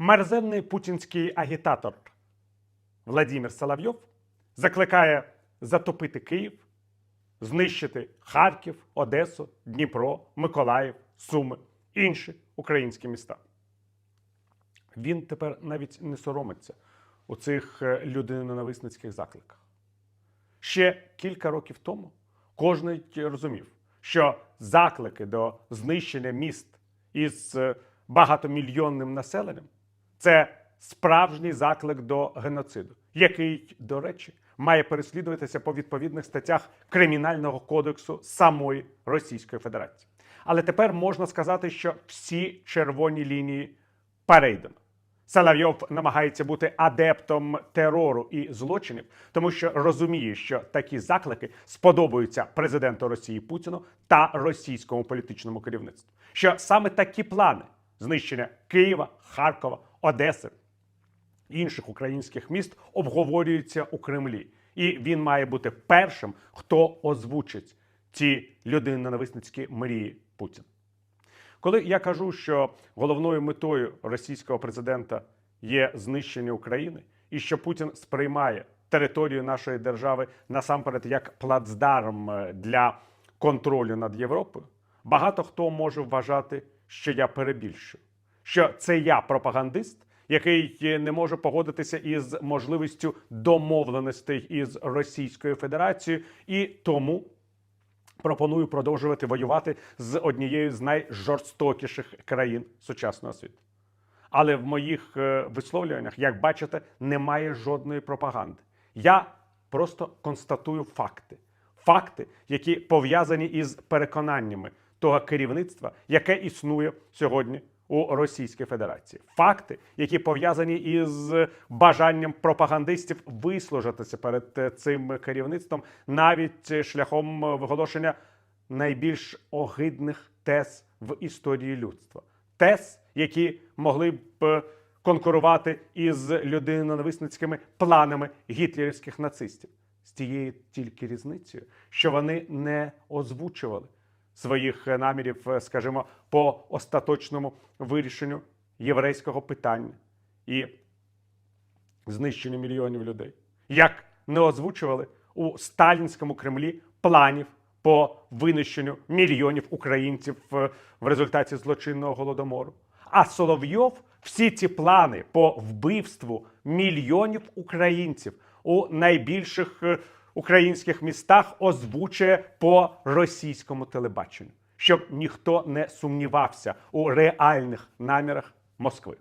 Мерзенний путінський агітатор Владимир Соловйов закликає затопити Київ, знищити Харків, Одесу, Дніпро, Миколаїв, Суми, інші українські міста. Він тепер навіть не соромиться у цих е, людиноненависницьких закликах. Ще кілька років тому кожен розумів, що заклики до знищення міст із е, багатомільйонним населенням це справжній заклик до геноциду, який, до речі, має переслідуватися по відповідних статтях Кримінального кодексу самої Російської Федерації. Але тепер можна сказати, що всі червоні лінії перейдено. Соловйов намагається бути адептом терору і злочинів, тому що розуміє, що такі заклики сподобаються президенту Росії Путіну та російському політичному керівництву. Що саме такі плани знищення Києва, Харкова, Одеси, інших українських міст обговорюються у Кремлі, і він має бути першим, хто озвучить ці людиноненависницькі мрії Путіна. Коли я кажу, що головною метою російського президента є знищення України, і що Путін сприймає територію нашої держави насамперед як плацдарм е, для контролю над Європою, багато хто може вважати, що я перебільшую, що це я пропагандист, який е, не може погодитися із можливістю домовленостей із Російською Федерацією, і тому пропоную продовжувати воювати з однією з найжорстокіших країн сучасного світу. Але в моїх е, висловлюваннях, як бачите, немає жодної пропаганди. Я просто констатую факти. Факти, які пов'язані із переконаннями того керівництва, яке існує сьогодні у Російській Федерації. Факти, які пов'язані із бажанням пропагандистів вислужитися перед е, цим керівництвом, навіть шляхом виголошення найбільш огидних тез в історії людства. Тез, які могли б е, конкурувати із людиноненависницькими планами гітлерівських нацистів. З тією тільки різницею, що вони не озвучували своїх е, намірів, е, скажімо, по остаточному вирішенню єврейського питання і знищенню мільйонів людей, як не озвучували у сталінському Кремлі планів по винищенню мільйонів українців е, в результаті злочинного голодомору. А Соловйов всі ці плани по вбивству мільйонів українців у найбільших українських містах озвучує по російському телебаченню, щоб ніхто не сумнівався у реальних намірах Москви.